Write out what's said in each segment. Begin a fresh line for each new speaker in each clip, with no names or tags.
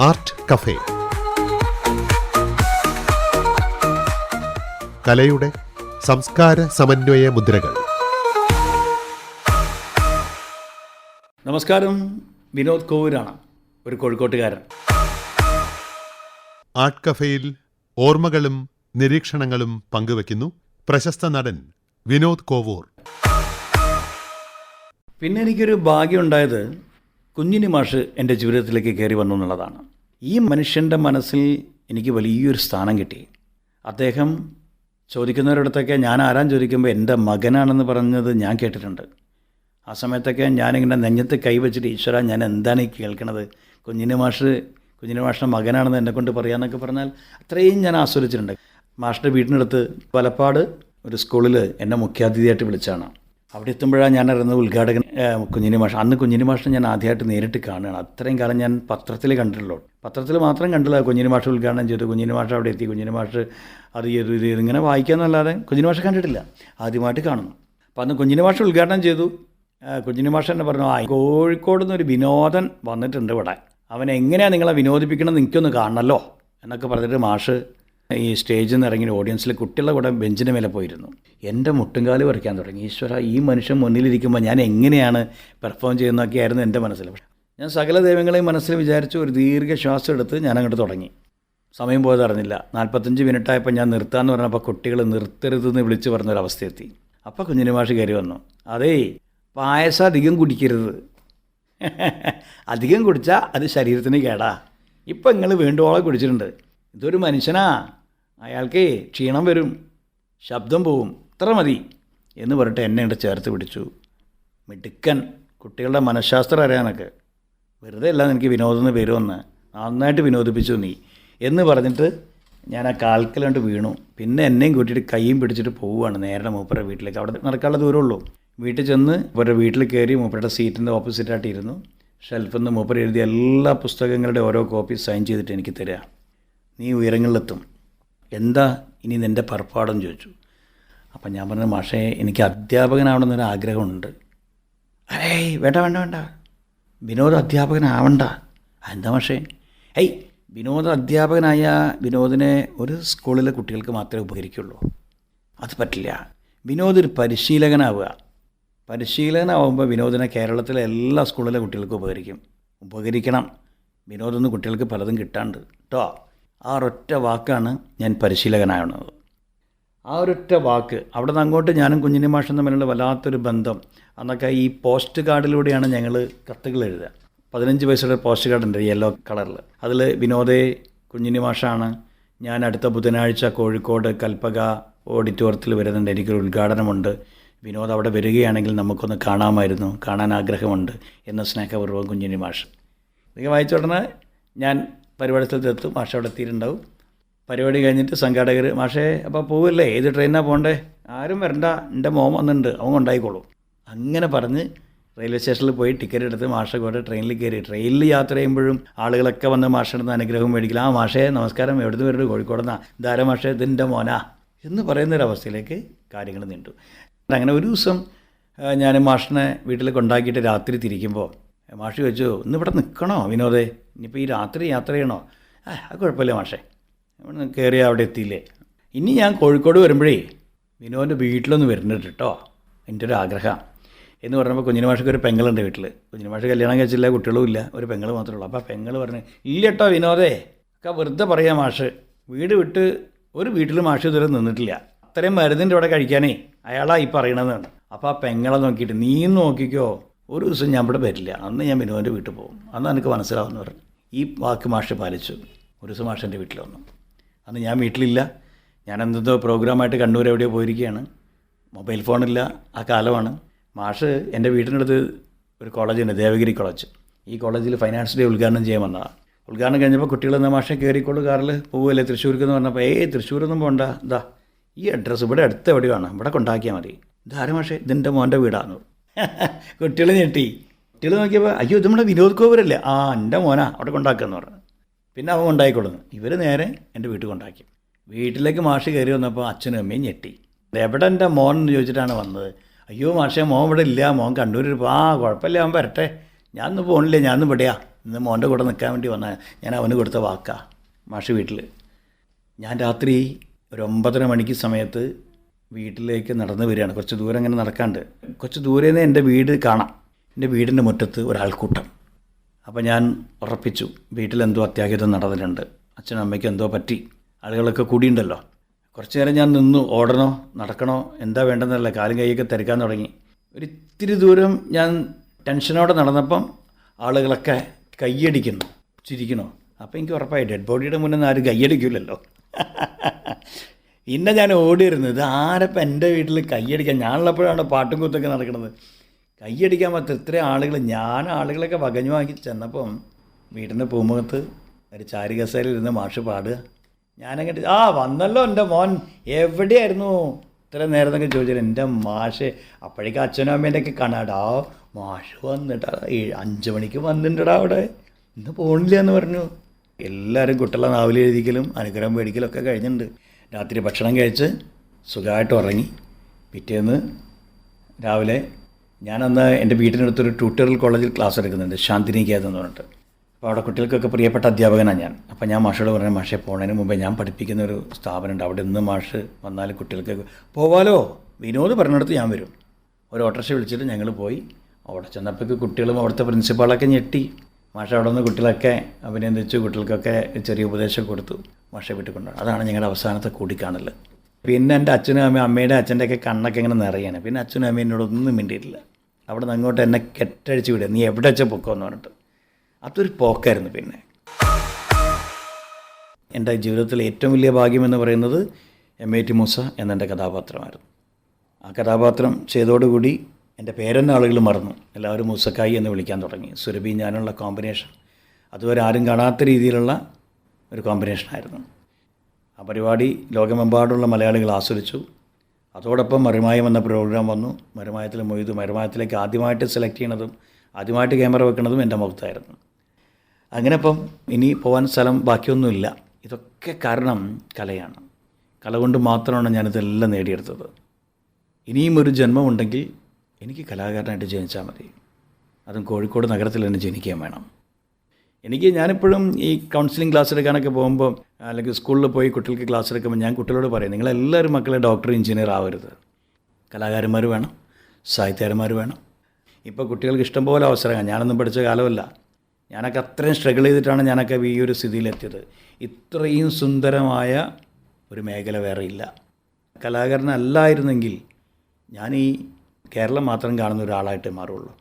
Art cafe. കലയുടെ സംസ്കാര സമന്വയ മുദ്രകൾ.
നമസ്കാരം. വിനോദ് കോവൂരാണ് ഒരു കോഴിക്കോട്ടുകാരൻ.
ആർട്ട് കഫേയിൽ ഓർമ്മകളും നിരീക്ഷണങ്ങളും പങ്കുവെക്കുന്നു പ്രശസ്ത നടൻ വിനോദ് കോവൂർ.
പിന്നെ എനിക്കൊരു ഭാഗ്യമുണ്ടായത് കുഞ്ഞിനി മാഷ് എന്റെ ജീവിതത്തിലേക്ക് കയറി വന്നു എന്നുള്ളതാണ്. ഈ മനുഷ്യന്റെ മനസ്സിൽ എനിക്ക് വലിയൊരു സ്ഥാനം കിട്ടി. അദ്ദേഹം ചോദിക്കുന്നവരടുത്തൊക്കെ ഞാൻ ആരാൻ ചോദിക്കുമ്പോൾ എന്റെ മകനാണെന്ന് പറഞ്ഞത് ഞാൻ കേട്ടിട്ടുണ്ട്. ആ സമയത്തൊക്കെ ഞാനിങ്ങനെ നെഞ്ഞത്ത് കൈവച്ചിട്ട് ഈശ്വര ഞാൻ എന്താണ് ഈ കേൾക്കണത്? കുഞ്ഞിനെ മാഷ് കുഞ്ഞിനെ മാഷിന്റെ മകനാണെന്ന് എന്നെ കൊണ്ട് പറയാമെന്നൊക്കെ പറഞ്ഞാൽ അത്രയും ഞാൻ ആസ്വദിച്ചിട്ടുണ്ട്. മാഷിന്റെ വീടിനടുത്ത് വലപ്പാട് ഒരു സ്കൂളിൽ എന്നെ മുഖ്യാതിഥിയായിട്ട് വിളിച്ചാണ് അവിടെ എത്തുമ്പോഴാണ് ഞാൻ അറിയുന്നത് ഉദ്ഘാടകൻ കുഞ്ഞിനി മാഷ്. അന്ന് കുഞ്ഞിനി മാഷിനെ ഞാൻ ആദ്യമായിട്ട് നേരിട്ട് കാണുകയാണ്. അത്രയും കാലം ഞാൻ പത്രത്തിൽ കണ്ടിട്ടുള്ളൂ. പത്രത്തിൽ മാത്രം കണ്ടില്ല കുഞ്ഞിനി മാഷ് ഉദ്ഘാടനം ചെയ്തു. കുഞ്ഞിനി മാഷ് അവിടെ എത്തി. കുഞ്ഞിനി മാഷ് അത് ചെയ്തു ഇത് ചെയ്തു ഇങ്ങനെ വായിക്കാമെന്നല്ലാതെ കുഞ്ഞിനി മാഷ് കണ്ടിട്ടില്ല. ആദ്യമായിട്ട് കാണുന്നു. അപ്പോൾ അന്ന് കുഞ്ഞിനി മാഷ് ഉദ്ഘാടനം ചെയ്തു. കുഞ്ഞിനി മാഷ് എന്നെ പറഞ്ഞു ആ കോഴിക്കോട് നിന്നൊരു വിനോദൻ വന്നിട്ടുണ്ട് ഇവിടെ. അവൻ എങ്ങനെയാണ് നിങ്ങളെ വിനോദിപ്പിക്കണം എനിക്കൊന്ന് കാണണമല്ലോ എന്നൊക്കെ പറഞ്ഞിട്ട് മാഷ് ഈ സ്റ്റേജിൽ നിന്ന് ഇറങ്ങി ഓഡിയൻസിൽ കുട്ടികളുടെ കൂടെ ബെഞ്ചിന്റെ മേലെ പോയിരുന്നു. എന്റെ മുട്ടുംകാൽ വരയ്ക്കാൻ തുടങ്ങി. ഈശ്വര ഈ മനുഷ്യൻ മുന്നിലിരിക്കുമ്പോൾ ഞാൻ എങ്ങനെയാണ് പെർഫോം ചെയ്യുന്നതൊക്കെ ആയിരുന്നു എന്റെ മനസ്സിൽ. ഞാൻ സകല ദൈവങ്ങളെയും മനസ്സിൽ വിചാരിച്ച് ഒരു ദീർഘശ്വാസം എടുത്ത് ഞാൻ അങ്ങോട്ട് തുടങ്ങി. സമയം പോയത് അറിഞ്ഞില്ല. നാൽപ്പത്തഞ്ച് മിനിറ്റായപ്പോൾ ഞാൻ നിർത്താമെന്ന് പറഞ്ഞപ്പോൾ കുട്ടികൾ നിർത്തരുതെന്ന് വിളിച്ച് പറഞ്ഞൊരവസ്ഥയെത്തി. അപ്പോൾ കുഞ്ഞിന് മാഷ് കയറി വന്നു. അതേ പായസം അധികം കുടിക്കരുത്. അധികം കുടിച്ചാൽ അത് ശരീരത്തിന് കേടാ. ഇപ്പം നിങ്ങൾ വേണ്ടുവോളം കുടിച്ചിട്ടുണ്ട്. ഇതൊരു മനുഷ്യനാ. അയാൾക്ക് ക്ഷീണം വരും ശബ്ദം പോവും ഇത്ര മതി എന്ന് പറഞ്ഞിട്ട് എന്നെ ഇങ്ങോട്ട് ചേർത്ത് പിടിച്ചു. മിടുക്കൻ കുട്ടികളുടെ മനഃശാസ്ത്രം അറിയാനൊക്കെ. വെറുതെ അല്ല എനിക്ക് വിനോദം എന്ന് പേര് വന്ന് നന്നായിട്ട് വിനോദിപ്പിച്ചു നീ എന്ന് പറഞ്ഞിട്ട് ഞാൻ ആ കാൽക്കലാണ്ട് വീണു. പിന്നെ എന്നെയും കൂട്ടിയിട്ട് കൈയും പിടിച്ചിട്ട് പോവുകയാണ് നേരെ മൂപ്പരുടെ വീട്ടിലേക്ക്. അവിടെ നടക്കാനുള്ള ദൂരമുള്ളൂ വീട്ടിൽ ചെന്ന് ഇവരുടെ വീട്ടിൽ കയറി മൂപ്പരുടെ സീറ്റിന്റെ ഓപ്പോസിറ്റായിട്ട് ഇരുന്നു. ഷെൽഫിൽ നിന്ന് മൂപ്പർ എഴുതിയ എല്ലാ പുസ്തകങ്ങളുടെ ഓരോ കോപ്പി സൈൻ ചെയ്തിട്ട് എനിക്ക് തരിക നീ ഉയരങ്ങളിലെത്തും. എന്താ ഇനി നിന്റെ പുറപ്പാടെന്ന് ചോദിച്ചു. അപ്പം ഞാൻ പറഞ്ഞു മാഷേ എനിക്ക് അധ്യാപകനാവണമെന്നൊരു ആഗ്രഹമുണ്ട്. ഏയ് വേണ്ട വേണ്ട വേണ്ട. വിനോദ അധ്യാപകനാവണ്ട. എന്താ മാഷേ? ഏയ് വിനോദ അധ്യാപകനായ വിനോദിനെ ഒരു സ്കൂളിലെ കുട്ടികൾക്ക് മാത്രമേ ഉപകരിക്കുള്ളൂ. അത് പറ്റില്ല. വിനോദ് ഒരു പരിശീലകനാവുക. പരിശീലകനാവുമ്പോൾ വിനോദിനെ കേരളത്തിലെ എല്ലാ സ്കൂളിലെ കുട്ടികൾക്കും ഉപകരിക്കും. ഉപകരിക്കണം. വിനോദം കുട്ടികൾക്ക് പലതും കിട്ടാണ്ട്. കേട്ടോ ആ ഒരൊറ്റ വാക്കാണ് ഞാൻ പരിശീലകനായുള്ളത്. ആ ഒരൊറ്റ വാക്ക് അവിടെ നിന്ന് അങ്ങോട്ട് ഞാനും കുഞ്ഞിനി മാഷും തമ്മിലുള്ള വല്ലാത്തൊരു ബന്ധം അന്നൊക്കെ ഈ പോസ്റ്റ് കാർഡിലൂടെയാണ് ഞങ്ങൾ കത്തുകൾ എഴുതുക. പതിനഞ്ച് വയസ്സുള്ള പോസ്റ്റ് കാർഡ് ഉണ്ട് യെല്ലോ കളറിൽ അതിൽ വിനോദേ കുഞ്ഞിനി മാഷാണ്. ഞാൻ അടുത്ത ബുധനാഴ്ച കോഴിക്കോട് കൽപ്പക ഓഡിറ്റോറിയത്തിൽ വരുന്നുണ്ട് എനിക്കൊരു ഉദ്ഘാടനമുണ്ട്. വിനോദ് അവിടെ വരികയാണെങ്കിൽ നമുക്കൊന്ന് കാണാമായിരുന്നു കാണാൻ ആഗ്രഹമുണ്ട് എന്ന സ്നേഹപൂർവം കുഞ്ഞിനി മാഷ്. ഇതൊക്കെ വായിച്ച ഉടനെ ഞാൻ പരിപാടി സ്ഥലത്തെത്തും മാഷ അവിടെ എത്തിയിട്ടുണ്ടാവും. പരിപാടി കഴിഞ്ഞിട്ട് സംഘാടകർ മാഷേ അപ്പോൾ പോവില്ലേ? ഏത് ട്രെയിനാണ് പോകണ്ടേ ആരും വരണ്ട. എന്റെ മോം വന്നിട്ടുണ്ട്. അവൻ കൊണ്ടായിക്കോളും. അങ്ങനെ പറഞ്ഞ് റെയിൽവേ സ്റ്റേഷനിൽ പോയി ടിക്കറ്റ് എടുത്ത് മാഷ കൂടെ ട്രെയിനിൽ കയറി. ട്രെയിനിൽ യാത്ര ചെയ്യുമ്പോഴും ആളുകളൊക്കെ വന്ന് മാഷെടുത്ത് അനുഗ്രഹം മേടിക്കില്ല ആ മാഷേ നമസ്കാരം. എവിടുന്ന് വരുന്നത്? കോഴിക്കോടെന്നാ. ധാര മാഷേ? ഇതിന്റെ മോനാ. എന്ന് പറയുന്നൊരവസ്ഥയിലേക്ക് കാര്യങ്ങൾ നീണ്ടു. അങ്ങനെ ഒരു ദിവസം ഞാൻ മാഷിനെ വീട്ടിൽ കൊണ്ടാക്കിയിട്ട് രാത്രി തിരിക്കുമ്പോൾ മാഷ് ചോദിച്ചു ഇന്ന് ഇവിടെ നിൽക്കണോ വിനോദേ? ഇനിയിപ്പോൾ ഈ രാത്രി യാത്ര ചെയ്യണോ? ആ അത് കുഴപ്പമില്ല മാഷേ. ഇവിടെ കയറി അവിടെ എത്തിയില്ലേ. ഇനി ഞാൻ കോഴിക്കോട് വരുമ്പോഴേ വിനോദിന്റെ വീട്ടിലൊന്ന് വരുന്നുണ്ട് കേട്ടോ എന്റെ ഒരു ആഗ്രഹം. എന്ന് പറഞ്ഞപ്പോൾ കുഞ്ഞിന് മാഷക്ക് ഒരു പെങ്ങളുണ്ട് വീട്ടിൽ കുഞ്ഞിന് മാഷ് കല്യാണം കഴിച്ചില്ല കുട്ടികളും ഇല്ല. ഒരു പെങ്ങൾ മാത്രമേ ഉള്ളൂ. അപ്പോൾ പെങ്ങൾ പറഞ്ഞു ഇല്ല കേട്ടോ വിനോദേ. ഒക്കെ വെറുതെ പറയാം മാഷ്. വീട് വിട്ട് ഒരു വീട്ടിൽ മാഷ് ഇതുവരെ നിന്നിട്ടില്ല. അത്രയും മരുന്നിന്റെ ഇവിടെ കഴിക്കാനേ അയാളാ ഈ പറയണതാണ് അപ്പോൾ ആ പെങ്ങളെ നോക്കിയിട്ട് നീ നോക്കിക്കോ. ഒരു ദിവസം ഞാൻ ഇവിടെ വരില്ല. അന്ന് ഞാൻ ബിനുവിന്റെ വീട്ടിൽ പോകും. അന്ന് എനിക്ക് മനസ്സിലാവുന്ന പറഞ്ഞു ഈ വാക്ക് മാഷെ പാലിച്ചു. ഒരു ദിവസം മാഷ് എന്റെ വീട്ടിൽ വന്നു. അന്ന് ഞാൻ വീട്ടിലില്ല. ഞാൻ എന്തെന്തോ പ്രോഗ്രാമായിട്ട് കണ്ണൂർ എവിടെയോ പോയിരിക്കുകയാണ്. മൊബൈൽ ഫോണില്ല. ആ കാലമാണ്. മാഷ് എന്റെ വീട്ടിനടുത്ത് ഒരു കോളേജുണ്ട് ദേവഗിരി കോളേജ്. ഈ കോളേജിൽ ഫൈനാൻസ് ഡേ ഉദ്ഘാടനം ചെയ്യാൻ വന്നതാണ്. ഉദ്ഘാടനം കഴിഞ്ഞപ്പോൾ കുട്ടികൾ എന്നാൽ മാഷെ കയറിക്കോളൂ കാറിൽ പോവുമല്ലേ തൃശ്ശൂർക്ക് എന്ന് പറഞ്ഞപ്പോൾ ഏയ് തൃശ്ശൂരൊന്നും പോകണ്ട ഇതാ ഈ അഡ്രസ്സ് ഇവിടെ അടുത്ത് എവിടെയാണ് ഇവിടെ കൊണ്ടാക്കിയാൽ മതി. ഇതാരും മാഷെ? ഇതിന്റെ മോന്റെ വീടാണ് കുട്ടികൾ ഞെട്ടി. കുട്ടികൾ നോക്കിയപ്പോൾ അയ്യോ ഇത് നമ്മുടെ വിനോദ് കോവൂരല്ലേ? ആ എന്റെ മോനാ അവിടെ കൊണ്ടാക്കാന്ന് പറഞ്ഞു. പിന്നെ അവൻ ഉണ്ടായിക്കൊള്ളുന്നു ഇവർ നേരെ എന്റെ വീട്ടിൽ കൊണ്ടാക്കി. വീട്ടിലേക്ക് മാഷ് കയറി വന്നപ്പോൾ അച്ഛനും അമ്മയും ഞെട്ടി. എവിടെ എന്റെ മോൻ? എന്ന് ചോദിച്ചിട്ടാണ് വന്നത്. അയ്യോ മാഷേ മോൻ ഇവിടെ ഇല്ല. മോൻ കണ്ണൂരിൽ പോ ആ കുഴപ്പമില്ല അവൻ വരട്ടെ. ഞാനൊന്ന് പോണില്ല ഞാനൊന്നും ഇവിടെയാ. ഇന്ന് മോന്റെ കൂടെ നിൽക്കാൻ വേണ്ടി വന്നാൽ ഞാൻ അവന് കൊടുത്ത വാക്കാ. മാഷ് വീട്ടിൽ ഞാൻ രാത്രി ഒരു ഒമ്പതര മണിക്ക് സമയത്ത് വീട്ടിലേക്ക് നടന്നു വരികയാണ്. കുറച്ച് ദൂരം ഇങ്ങനെ നടക്കാണ്ട്. കുറച്ച് ദൂരെ നിന്ന് എന്റെ വീട് കാണാം. എന്റെ വീടിന്റെ മുറ്റത്ത് ഒരാൾക്കൂട്ടം. അപ്പോൾ ഞാൻ ഉറപ്പിച്ചു വീട്ടിലെന്തോ അത്യാഹിതം നടന്നിട്ടുണ്ട്. അച്ഛനും അമ്മയ്ക്കും എന്തോ പറ്റി. ആളുകളൊക്കെ കൂടിയുണ്ടല്ലോ. കുറച്ച് നേരം ഞാൻ നിന്നു. ഓടണോ നടക്കണോ എന്താ വേണ്ടെന്നല്ല കാലും കൈയൊക്കെ തിരക്കാൻ തുടങ്ങി. ഒരു ഇത്തിരി ദൂരം ഞാൻ ടെൻഷനോടെ നടന്നപ്പം ആളുകളൊക്കെ കയ്യടിക്കുന്നു. ചിരിക്കണോ അപ്പോൾ എനിക്ക് ഉറപ്പായി ഡെഡ് ബോഡിയുടെ മുന്നിൽ നിന്ന് ആരും കയ്യടിക്കില്ലല്ലോ. പിന്നെ ഞാൻ ഓടിയിരുന്നു ഇത് ആരപ്പം എന്റെ വീട്ടിൽ കയ്യടിക്കാൻ ഞാനുള്ളപ്പോഴാണ് പാട്ടും കുത്തൊക്കെ നടക്കുന്നത് കയ്യടിക്കാൻ പറ്റും ഇത്രയും ആളുകൾ ഞാൻ ആളുകളൊക്കെ വകഞ്ഞു വാങ്ങി ചെന്നപ്പം വീടിന്റെ പൂമുഖത്ത് ഒരു ചാരികസയിൽ ഇരുന്ന് മാഷ് പാടുക. ഞാനങ്ങോട്ട് ആ വന്നല്ലോ എന്റെ മോൻ. എവിടെയായിരുന്നു? ഇത്ര നേരം എന്നൊക്കെ ചോദിച്ചാൽ എന്റെ മാഷ് അപ്പോഴേക്കും അച്ഛനും അമ്മേന്റെ ഒക്കെ കാണാടാ മാഷ് വന്നിട്ടാ ഏഴ് അഞ്ച് മണിക്ക് വന്നിട്ടുണ്ടാ അവിടെ. ഇന്ന് പോണില്ല എന്ന് പറഞ്ഞു. എല്ലാവരും കുട്ടികളെ നാവിലെഴുതിക്കലും അനുഗ്രഹം മേടിക്കലും ഒക്കെ കഴിഞ്ഞിട്ടുണ്ട്. രാത്രി ഭക്ഷണം കഴിച്ച് സുഖമായിട്ട് ഉറങ്ങി. പിറ്റേന്ന് രാവിലെ ഞാനന്ന് എന്റെ വീട്ടിനടുത്തൊരു ട്യൂട്ടോറിയൽ കോളേജിൽ ക്ലാസ് എടുക്കുന്നുണ്ട് ശാന്തിനികേതം എന്ന് പറഞ്ഞിട്ട്. അപ്പോൾ അവിടെ കുട്ടികൾക്കൊക്കെ പ്രിയപ്പെട്ട അധ്യാപകനാണ് ഞാൻ. അപ്പോൾ ഞാൻ മാഷോട് പറഞ്ഞ മാഷെ പോണതിന് മുമ്പേ ഞാൻ പഠിപ്പിക്കുന്ന ഒരു സ്ഥാപനമുണ്ട് അവിടെ നിന്ന് മാഷ് വന്നാൽ കുട്ടികൾക്ക് പോവാലോ? വിനോദ് പറഞ്ഞിടത്ത് ഞാൻ വരും. ഒരു ഓട്ടോറിക്ഷ വിളിച്ചിട്ട് ഞങ്ങൾ പോയി. അവിടെ ചെന്നപ്പോഴേക്ക് കുട്ടികളും അവിടുത്തെ പ്രിൻസിപ്പാളൊക്കെ ഞെട്ടി. മാഷ അവിടെ നിന്ന് കുട്ടികളൊക്കെ അഭിനന്ദിച്ചു കുട്ടികൾക്കൊക്കെ ചെറിയ ഉപദേശം കൊടുത്തു. മാഷ കൊണ്ടുപോകും അതാണ് ഞങ്ങളുടെ അവസാനത്തെ കൂടിക്കാണൽ. പിന്നെ എന്റെ അച്ഛനും അമ്മയും അമ്മയുടെ അച്ഛന്റെ ഒക്കെ കണ്ണൊക്കെ ഇങ്ങനെ നിറയാണ്. പിന്നെ അച്ഛനും അമ്മയും എന്നോടൊന്നും മിണ്ടിയിട്ടില്ല. അവിടെ നിന്ന് അങ്ങോട്ട് എന്നെ കെട്ടഴിച്ച് വിടുക. നീ എവിടെ വെച്ചാൽ പൊക്കോന്ന് പറഞ്ഞിട്ട്. അതൊരു പോക്കായിരുന്നു പിന്നെ. എന്റെ ജീവിതത്തിൽ ഏറ്റവും വലിയ ഭാഗ്യം എന്ന് പറയുന്നത് എം എ ടി മൂസ എന്നെന്റെ കഥാപാത്രമായിരുന്നു. ആ കഥാപാത്രം ചെയ്തോടുകൂടി എന്റെ പേരന്റെ ആളുകൾ മറന്നു. എല്ലാവരും മൂസക്കായി എന്ന് വിളിക്കാൻ തുടങ്ങി. സുരഭി ഞാനുള്ള കോമ്പിനേഷൻ. അതുവരെ ആരും കാണാത്ത രീതിയിലുള്ള ഒരു കോമ്പിനേഷനായിരുന്നു. ആ പരിപാടി ലോകമെമ്പാടുള്ള മലയാളികൾ ആസ്വദിച്ചു. അതോടൊപ്പം മറിമായം എന്ന പ്രോഗ്രാം വന്നു. മറിമായത്തിൽ മൊയ്തു മറിമായത്തിലേക്ക് ആദ്യമായിട്ട് സെലക്ട് ചെയ്യണതും ആദ്യമായിട്ട് ക്യാമറ വെക്കുന്നതും എന്റെ മുഖത്തായിരുന്നു. അങ്ങനെ ഇപ്പം ഇനി പോകാൻ സ്ഥലം ബാക്കിയൊന്നുമില്ല. ഇതൊക്കെ കാരണം കലയാണ്. കല കൊണ്ട് മാത്രമാണ് ഞാനിതെല്ലാം നേടിയെടുത്തത്. ഇനിയും ഒരു ജന്മമുണ്ടെങ്കിൽ എനിക്ക് കലാകാരനായിട്ട് ജനിച്ചാൽ മതി. അതും കോഴിക്കോട് നഗരത്തിൽ തന്നെ ജനിക്കുകയും വേണം. എനിക്ക് ഞാനിപ്പോഴും ഈ കൗൺസിലിംഗ് ക്ലാസ് എടുക്കാനൊക്കെ പോകുമ്പോൾ അല്ലെങ്കിൽ സ്കൂളിൽ പോയി കുട്ടികൾക്ക് ക്ലാസ് എടുക്കുമ്പോൾ ഞാൻ കുട്ടികളോട് പറയും നിങ്ങളെല്ലാവരും മക്കളെ ഡോക്ടർ എഞ്ചിനീയർ ആവരുത്. കലാകാരന്മാർ വേണം സാഹിത്യകാരന്മാർ വേണം. ഇപ്പോൾ കുട്ടികൾക്ക് ഇഷ്ടം ഇഷ്ടംപോലെ അവസരങ്ങൾ ഞാനൊന്നും പഠിച്ച കാലമല്ല. ഞാനൊക്കെ അത്രയും സ്ട്രഗിൾ ചെയ്തിട്ടാണ് ഞാനൊക്കെ ഈ ഒരു സ്ഥിതിയിലെത്തിയത്. ഇത്രയും സുന്ദരമായ ഒരു മേഖല വേറെ ഇല്ല. കലാകാരനല്ലായിരുന്നെങ്കിൽ ഞാൻ ഈ കേരളം മാത്രം കാണുന്ന ഒരാളായിട്ട് മാറുള്ളൂ.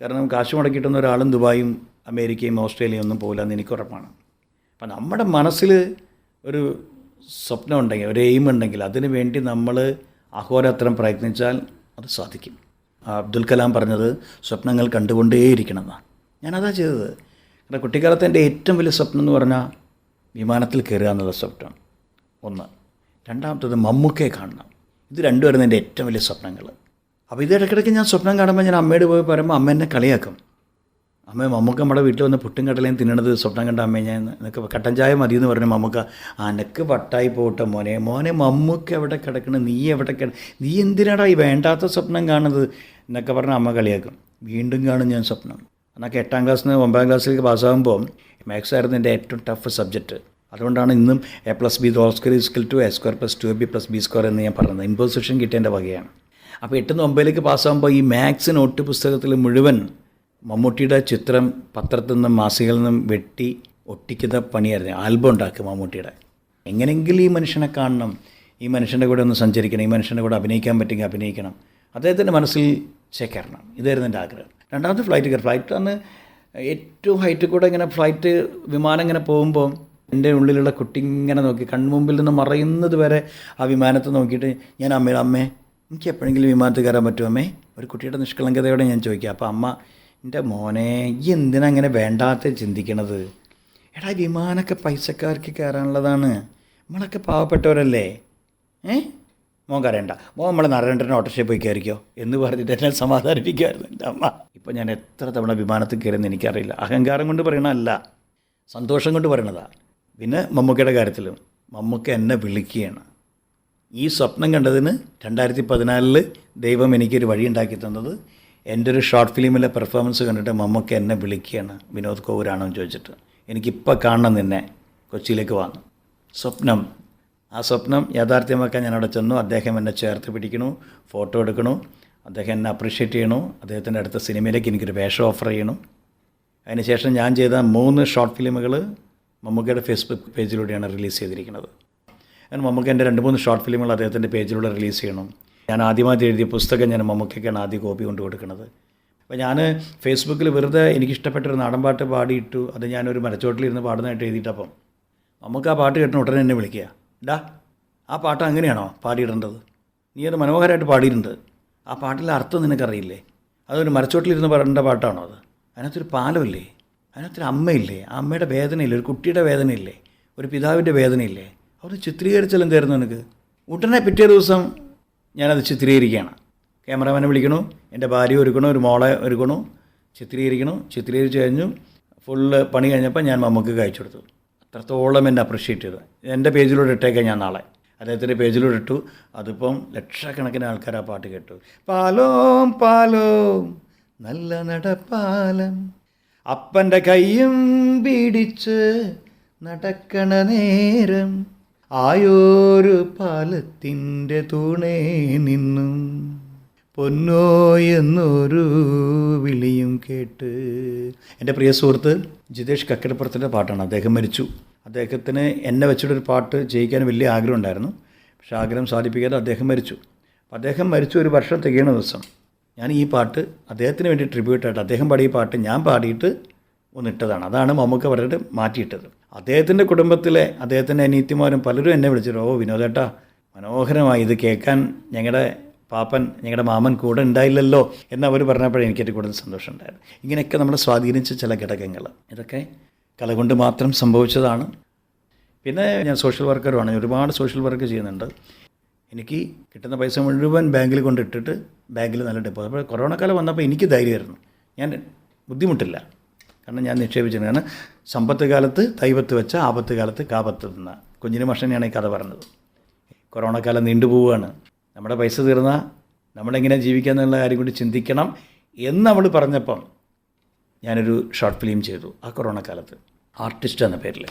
കാരണം കാശ് മുടക്കിയിട്ടുന്ന ഒരാളും ദുബായും അമേരിക്കയും ഓസ്ട്രേലിയയും ഒന്നും പോകില്ലെന്ന് എനിക്ക് ഉറപ്പാണ്. അപ്പം നമ്മുടെ മനസ്സിൽ ഒരു സ്വപ്നം ഉണ്ടെങ്കിൽ ഒരു എയിം ഉണ്ടെങ്കിൽ അതിനു വേണ്ടി നമ്മൾ അഹോരാത്രം പ്രയത്നിച്ചാൽ അത് സാധിക്കും. അബ്ദുൽ കലാം പറഞ്ഞത് സ്വപ്നങ്ങൾ കണ്ടുകൊണ്ടേയിരിക്കണം എന്നാണ് ഞാനതാ ചെയ്തത്. കാരണം കുട്ടിക്കാലത്ത് എന്റെ ഏറ്റവും വലിയ സ്വപ്നം എന്ന് പറഞ്ഞാൽ വിമാനത്തിൽ കയറുക എന്നുള്ള സ്വപ്നം. ഒന്ന്. രണ്ടാമത്തത് മമ്മൂക്കയെ കാണണം. ഇത് രണ്ടുമായിരുന്നു എന്റെ ഏറ്റവും വലിയ സ്വപ്നങ്ങൾ. അപ്പോൾ ഇത് ഇടയ്ക്കിടയ്ക്ക് ഞാൻ സ്വപ്നം കാണുമ്പോൾ ഞാൻ അമ്മയോട് പോയി പറയുമ്പോൾ അമ്മ എന്നെ കളിയാക്കും. അമ്മ മമ്മൂക്ക നമ്മുടെ വീട്ടിൽ വന്ന് പുട്ടും കടലയും തിന്നണത് സ്വപ്നം കണ്ട അമ്മയെ ഞാൻ എന്നൊക്കെ കട്ടൻ ചായ മതി എന്ന് പറഞ്ഞു മമ്മൂക്ക. അനക്ക് വട്ടായി പോട്ടെ മോനെ. മോനെ മമ്മൂക്ക എവിടെ കിടക്കണം? നീ എവിടെ കിട? നീ എന്തിനാടാ ഈ വേണ്ടാത്ത സ്വപ്നം കാണുന്നത്? എന്നൊക്കെ പറഞ്ഞ് അമ്മ കളിയാക്കും. വീണ്ടും കാണും ഞാൻ സ്വപ്നം. എന്നൊക്കെ എട്ടാം ക്ലാസ്സിൽ നിന്ന് ഒമ്പതാം ക്ലാസ്സിലേക്ക് പാസ്സാകുമ്പോൾ മാത്സ് ആയിരുന്നു എന്റെ ഏറ്റവും ടഫ് സബ്ജക്റ്റ് അതുകൊണ്ടാണ് ഇന്നും A plus B whole square is equal to A square plus two B plus B square എന്ന് ഞാൻ പറഞ്ഞത്. ഇമ്പോസിഷൻ കിട്ടേണ്ട വകയാണ്. അപ്പോൾ എട്ടുന്ന് ഒമ്പതിലേക്ക് പാസ്സാകുമ്പോൾ ഈ മാത്സ് നോട്ട് പുസ്തകത്തിൽ മുഴുവൻ മമ്മൂട്ടിയുടെ ചിത്രം പത്രത്തിൽ നിന്നും മാസികയിൽ നിന്നും വെട്ടി ഒട്ടിക്കുന്ന പണിയായിരുന്നു. ആൽബം ഉണ്ടാക്കുക മമ്മൂട്ടിയുടെ. എങ്ങനെയെങ്കിലും ഈ മനുഷ്യനെ കാണണം. ഈ മനുഷ്യന്റെ കൂടെ ഒന്ന് സഞ്ചരിക്കണം. ഈ മനുഷ്യന്റെ കൂടെ അഭിനയിക്കാൻ പറ്റുമെങ്കിൽ അഭിനയിക്കണം. അദ്ദേഹത്തിന്റെ മനസ്സിൽ ചേക്കേറണം. ഇതായിരുന്നു എന്റെ ആഗ്രഹം. രണ്ടാമത്തെ ഫ്ലൈറ്റ് കയറി ഫ്ലൈറ്റ് അന്ന് ഏറ്റവും ഹൈറ്റിൽ കൂടെ ഇങ്ങനെ ഫ്ലൈറ്റ് വിമാനം ഇങ്ങനെ പോകുമ്പോൾ എന്റെ ഉള്ളിലുള്ള കുട്ടി ഇങ്ങനെ നോക്കി കൺമുമ്പിൽ നിന്ന് മറയുന്നത് വരെ ആ വിമാനത്തെ നോക്കിയിട്ട് ഞാൻ അമ്മയുടെ അമ്മേ എനിക്ക് എപ്പോഴെങ്കിലും വിമാനത്തിൽ കയറാൻ പറ്റുമോ അമ്മേ? ഒരു കുട്ടിയുടെ നിഷ്കളങ്കതയോടെ ഞാൻ ചോദിക്കുക അപ്പോൾ അമ്മ എന്റെ മോനെ ഈ എന്തിനാ അങ്ങനെ വേണ്ടാത്ത ചിന്തിക്കണത്? എടാ വിമാനമൊക്കെ പൈസക്കാർക്ക് കയറാനുള്ളതാണ്. നമ്മളൊക്കെ പാവപ്പെട്ടവരല്ലേ? ഏ? മോൻ കരയണ്ട. മോൻ നമ്മളെ നാരായണന്റെ ഓട്ടോറിക്ഷയിൽ പോയി കയറിക്കോ എന്ന് പറഞ്ഞിട്ട് എന്നെ സമാധാനിപ്പിക്കുമായിരുന്നു എന്റെ അമ്മ. ഇപ്പോൾ ഞാൻ എത്ര തവണ വിമാനത്തിൽ കയറിയെന്ന് എനിക്കറിയില്ല. അഹങ്കാരം കൊണ്ട് പറയണതല്ല സന്തോഷം കൊണ്ട് പറയണതാണ് പിന്നെ മമ്മൂക്കയുടെ കാര്യത്തിലും മമ്മൂക്ക എന്നെ വിളിക്കുകയാണ്. ഈ സ്വപ്നം കണ്ടതിന് രണ്ടായിരത്തി പതിനാലിൽ ദൈവം എനിക്കൊരു വഴി ഉണ്ടാക്കി തന്നത്. എന്റെ ഒരു ഷോർട്ട് ഫിലിമിലെ പെർഫോമൻസ് കണ്ടിട്ട് മമ്മക്ക് എന്നെ വിളിക്കുകയാണ് വിനോദ് കോവൂരാണോ ചോദിച്ചിട്ട്. എനിക്കിപ്പോൾ കാണണം നിന്നെ. കൊച്ചിയിലേക്ക് വന്നു സ്വപ്നം. ആ സ്വപ്നം യാഥാർത്ഥ്യമാക്കാൻ ഞാൻ അവിടെ ചെന്നു. അദ്ദേഹം എന്നെ ചേർത്ത് പിടിക്കണു ഫോട്ടോ എടുക്കണു. അദ്ദേഹം എന്നെ അപ്രീഷിയേറ്റ് ചെയ്യണു. അദ്ദേഹത്തിന്റെ അടുത്ത സിനിമയിലേക്ക് എനിക്കൊരു വേഷം ഓഫർ ചെയ്യണു. അതിനുശേഷം ഞാൻ ചെയ്ത മൂന്ന് ഷോർട്ട് ഫിലിമുകൾ മമ്മൂക്കയുടെ ഫേസ്ബുക്ക് പേജിലൂടെയാണ് റിലീസ് ചെയ്തിരിക്കുന്നത്. മമ്മൂക്ക എന്റെ രണ്ട് മൂന്ന് ഷോർട്ട് ഫിലിമുകൾ അദ്ദേഹത്തിന്റെ പേജിലൂടെ റിലീസ് ചെയ്യണം. ഞാൻ ആദ്യമായിട്ട് എഴുതിയ പുസ്തകം ഞാൻ മമ്മൂക്കൊക്കെയാണ് ആദ്യ കോപ്പി കൊണ്ട് കൊടുക്കുന്നത്. അപ്പോൾ ഞാൻ ഫേസ്ബുക്കിൽ വെറുതെ എനിക്കിഷ്ടപ്പെട്ടൊരു നാടൻ പാട്ട് പാടിയിട്ടു അത് ഞാനൊരു മരച്ചോട്ടിലിരുന്ന് പാടുന്നതായിട്ട് എഴുതിയിട്ടപ്പം നമുക്ക് ആ പാട്ട് കേട്ടിന് ഉടനെ എന്നെ വിളിക്കുക. ഡാ ആ പാട്ട് അങ്ങനെയാണോ പാടിയിടേണ്ടത്? നീ അത് മനോഹരമായിട്ട് പാടിയിട്ടുണ്ട്. ആ പാട്ടിലെ അർത്ഥം നിനക്കറിയില്ലേ? അതൊരു മരച്ചോട്ടിലിരുന്ന് പാടേണ്ട പാട്ടാണോ അത്? അതിനകത്തൊരു പാലമില്ലേ? അതിനകത്തൊരു അമ്മയില്ലേ? ആ അമ്മയുടെ വേദനയില്ലേ? ഒരു കുട്ടിയുടെ വേദനയില്ലേ? ഒരു പിതാവിന്റെ വേദനയില്ലേ? അത് ചിത്രീകരിച്ചാൽ എന്തായിരുന്നു എനിക്ക് ഉടനെ പിറ്റേ ദിവസം ഞാനത് ചിത്രീകരിക്കുകയാണ്. ക്യാമറാമാനെ വിളിക്കണു എന്റെ ഭാര്യ ഒരുക്കണു ഒരു മോളെ ഒരുക്കണു ചിത്രീകരിക്കണു ചിത്രീകരിച്ച് കഴിഞ്ഞു ഫുള്ള് പണി കഴിഞ്ഞപ്പോൾ ഞാൻ മമ്മക്ക് അയച്ചു കൊടുത്തു. അത്രത്തോളം എന്നെ അപ്രിഷ്യേറ്റ് ചെയ്തു. എന്റെ പേജിലൂടെ ഇട്ടേക്കാം ഞാൻ നാളെ. അദ്ദേഹത്തിന്റെ പേജിലൂടെ ഇട്ടു. അതിപ്പം ലക്ഷക്കണക്കിന് ആൾക്കാർ ആ പാട്ട് കേട്ടു. പാലോം പാലോം നല്ല നടപ്പാലം. അപ്പന്റെ കൈയും പിടിച്ച് നടക്കണ നേരം ആയോരു പാലത്തിന്റെ തൂണേ നിന്നും. പൊന്നോ എന്നൊരു വിളിയും കേട്ട്. എന്റെ പ്രിയ സുഹൃത്ത് ജിതേഷ് കക്കരപ്പുറത്തിന്റെ പാട്ടാണ്. അദ്ദേഹം മരിച്ചു. അദ്ദേഹത്തിന് എന്നെ വെച്ചിട്ടൊരു പാട്ട് ചെയ്യിക്കാൻ വലിയ ആഗ്രഹം ഉണ്ടായിരുന്നു. പക്ഷേ ആഗ്രഹം സാധിപ്പിക്കാതെ അദ്ദേഹം മരിച്ചു. അപ്പോൾ അദ്ദേഹം മരിച്ചു ഒരു വർഷം തികയണ ദിവസം. ഞാൻ ഈ പാട്ട് അദ്ദേഹത്തിന് വേണ്ടി ട്രിബ്യൂട്ടായിട്ട് അദ്ദേഹം പാടിയ പാട്ട് ഞാൻ പാടിയിട്ട് ഒന്നിട്ടതാണ്. അതാണ് മമ്മൂക്ക പറഞ്ഞിട്ട് മാറ്റിയിട്ടത്. അദ്ദേഹത്തിന്റെ കുടുംബത്തിലെ അദ്ദേഹത്തിന്റെ അനീത്തിമാരും പലരും എന്നെ വിളിച്ചിട്ട് ഓ വിനോദേട്ടാ മനോഹരമായി ഇത് കേൾക്കാൻ ഞങ്ങളുടെ പാപ്പൻ ഞങ്ങളുടെ മാമൻ കൂടെ ഉണ്ടായില്ലല്ലോ എന്ന് അവർ പറഞ്ഞപ്പോഴേ എനിക്കേറ്റവും കൂടുതൽ സന്തോഷമുണ്ടായിരുന്നു ഇങ്ങനെയൊക്കെ നമ്മൾ സ്വാധീനിച്ച ചില ഘടകങ്ങൾ ഇതൊക്കെ കല കൊണ്ട് മാത്രം സംഭവിച്ചതാണ്. പിന്നെ ഞാൻ സോഷ്യൽ വർക്കറുമാണ് ഒരുപാട് സോഷ്യൽ വർക്ക് ചെയ്യുന്നുണ്ട്. എനിക്ക് കിട്ടുന്ന പൈസ മുഴുവൻ ബാങ്കിൽ കൊണ്ടിട്ടിട്ട് ബാങ്കിൽ നല്ല ഡെപ്പോസിറ്റ് അപ്പോൾ കൊറോണ കാലം വന്നപ്പോൾ എനിക്ക് ധൈര്യമായിരുന്നു. ഞാൻ ബുദ്ധിമുട്ടില്ല. കാരണം ഞാൻ നിക്ഷേപിച്ചിട്ടുണ്ട് കാരണം സമ്പത്ത് കാലത്ത് തൈവത്ത് വെച്ച ആപത്ത് കാലത്ത് കാപത്ത് നിന്ന കുഞ്ഞിന് മഷനെയാണ് ഈ കഥ പറഞ്ഞത്. കൊറോണ കാലം നീണ്ടുപോവുകയാണ് നമ്മുടെ പൈസ തീർന്നാൽ നമ്മളെങ്ങനെ ജീവിക്കുക എന്നുള്ള കാര്യം കൂടി ചിന്തിക്കണം എന്ന് അവൾ പറഞ്ഞപ്പം ഞാനൊരു ഷോർട്ട് ഫിലിം ചെയ്തു ആ കൊറോണ കാലത്ത് ആർട്ടിസ്റ്റ് എന്ന പേരിൽ.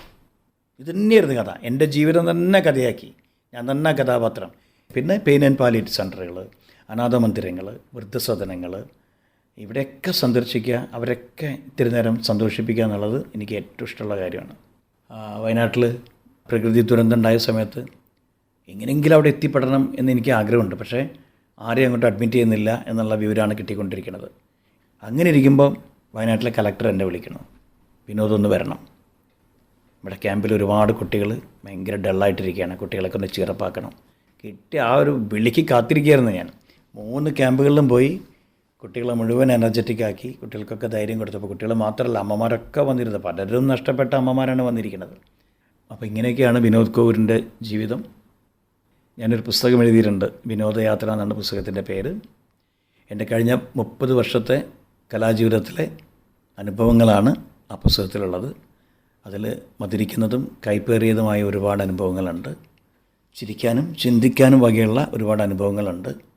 ഇത് തന്നെയായിരുന്നു കഥ. എന്റെ ജീവിതം തന്നെ കഥയാക്കി. ഞാൻ തന്നെ കഥാപാത്രം. പിന്നെ പെയിൻ ആൻഡ് പാലിറ്റ് സെന്ററുകൾ അനാഥ മന്ദിരങ്ങൾ വൃദ്ധസദനങ്ങൾ ഇവിടെയൊക്കെ സന്ദർശിക്കുക അവരൊക്കെ ഇത്തിരി നേരം സന്തോഷിപ്പിക്കുക എന്നുള്ളത് എനിക്ക് ഏറ്റവും ഇഷ്ടമുള്ള കാര്യമാണ്. വയനാട്ടിൽ പ്രകൃതി ദുരന്തം ഉണ്ടായ സമയത്ത് എങ്ങനെയെങ്കിലും അവിടെ എത്തിപ്പെടണം എന്ന് എനിക്ക് ആഗ്രഹമുണ്ട്. പക്ഷേ ആരെയും അങ്ങോട്ട് അഡ്മിറ്റ് ചെയ്യുന്നില്ല എന്നുള്ള വിവരമാണ് കിട്ടിക്കൊണ്ടിരിക്കുന്നത്. അങ്ങനെ ഇരിക്കുമ്പോൾ വയനാട്ടിലെ കലക്ടർ എന്നെ വിളിക്കണം വിനോദ് ഒന്ന് വരണം. ഇവിടെ ക്യാമ്പിൽ ഒരുപാട് കുട്ടികൾ ഭയങ്കര ഡള്ളായിട്ടിരിക്കുകയാണ്. കുട്ടികളൊക്കെ ഒന്ന് ചീറപ്പാക്കണം. കിട്ടി ആ ഒരു വിളിക്ക് കാത്തിരിക്കുകയായിരുന്നു ഞാൻ. മൂന്ന് ക്യാമ്പുകളിലും പോയി കുട്ടികളെ മുഴുവൻ എനർജറ്റിക് ആക്കി കുട്ടികൾക്കൊക്കെ ധൈര്യം കൊടുത്തപ്പോൾ കുട്ടികൾ മാത്രമല്ല അമ്മമാരൊക്കെ വന്നിരുന്നത്. പലരും നഷ്ടപ്പെട്ട അമ്മമാരാണ് വന്നിരിക്കുന്നത്. അപ്പോൾ ഇങ്ങനെയൊക്കെയാണ് വിനോദ് കോവൂരിന്റെ ജീവിതം. ഞാനൊരു പുസ്തകം എഴുതിയിട്ടുണ്ട് വിനോദയാത്ര എന്നാണ് പുസ്തകത്തിന്റെ പേര്. എന്റെ കഴിഞ്ഞ മുപ്പത് വർഷത്തെ കലാജീവിതത്തിലെ അനുഭവങ്ങളാണ് ആ പുസ്തകത്തിലുള്ളത്. അതിൽ മതിരിക്കുന്നതും കൈപ്പേറിയതുമായ ഒരുപാട് അനുഭവങ്ങളുണ്ട്. ചിരിക്കാനും ചിന്തിക്കാനും വകയുള്ള ഒരുപാട് അനുഭവങ്ങളുണ്ട്.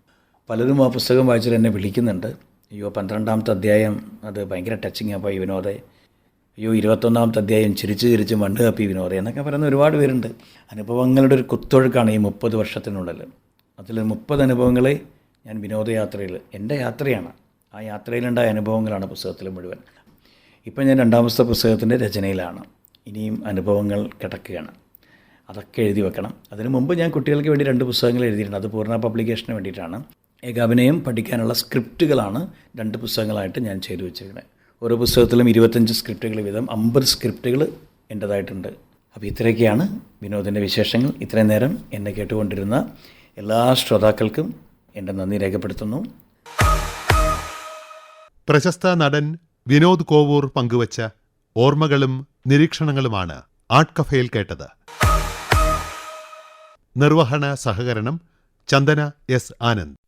പലരും ആ പുസ്തകം വായിച്ചിട്ട് എന്നെ വിളിക്കുന്നുണ്ട്. അയ്യോ പന്ത്രണ്ടാമത്തെ അധ്യായം അത് ഭയങ്കര ടച്ചിങ് അപ്പോൾ ഈ വിനോദെ. അയ്യോ ഇരുപത്തൊന്നാമത്തെ അധ്യായം ചിരിച്ച് ചിരിച്ച് മണ്ണ് കപ്പി വിനോദ എന്നൊക്കെ പറയുന്ന ഒരുപാട് പേരുണ്ട്. അനുഭവങ്ങളുടെ ഒരു കുത്തൊഴുക്കാണ് ഈ മുപ്പത് വർഷത്തിനുള്ളിൽ. അതിൽ മുപ്പത് അനുഭവങ്ങളെ ഞാൻ വിനോദയാത്രയിൽ എന്റെ യാത്രയാണ്. ആ യാത്രയിലുണ്ടായ അനുഭവങ്ങളാണ് പുസ്തകത്തിൽ മുഴുവൻ. ഇപ്പം ഞാൻ രണ്ടാമത്തെ പുസ്തകത്തിന്റെ രചനയിലാണ്. ഇനിയും അനുഭവങ്ങൾ കിടക്കുകയാണ്. അതൊക്കെ എഴുതി വെക്കണം. അതിനു മുമ്പ് ഞാൻ കുട്ടികൾക്ക് വേണ്ടി രണ്ട് പുസ്തകങ്ങൾ എഴുതിയിട്ടുണ്ട്. അത് പൂർണ പബ്ലിക്കേഷന് വേണ്ടിയിട്ടാണ്. ഏകാഭിനയം പഠിക്കാനുള്ള സ്ക്രിപ്റ്റുകളാണ് രണ്ട് പുസ്തകങ്ങളായിട്ട് ഞാൻ ചെയ്തു വെച്ചിരിക്കുന്നത്. ഓരോ പുസ്തകത്തിലും ഇരുപത്തഞ്ച് സ്ക്രിപ്റ്റുകൾ വീതം അമ്പത് സ്ക്രിപ്റ്റുകൾ എന്റേതായിട്ടുണ്ട്. അപ്പോൾ ഇത്രയൊക്കെയാണ് വിനോദിന്റെ വിശേഷങ്ങൾ. ഇത്രയും നേരം എന്നെ കേട്ടുകൊണ്ടിരുന്ന എല്ലാ ശ്രോതാക്കൾക്കും എന്റെ നന്ദി രേഖപ്പെടുത്തുന്നു.
പ്രശസ്ത നടൻ വിനോദ് കോവൂർ പങ്കുവച്ച ഓർമ്മകളും നിരീക്ഷണങ്ങളുമാണ് ആർട്ട് കഫേയിൽ കേട്ടത്. നിർവഹണ സഹകരണം Chandana S Anand.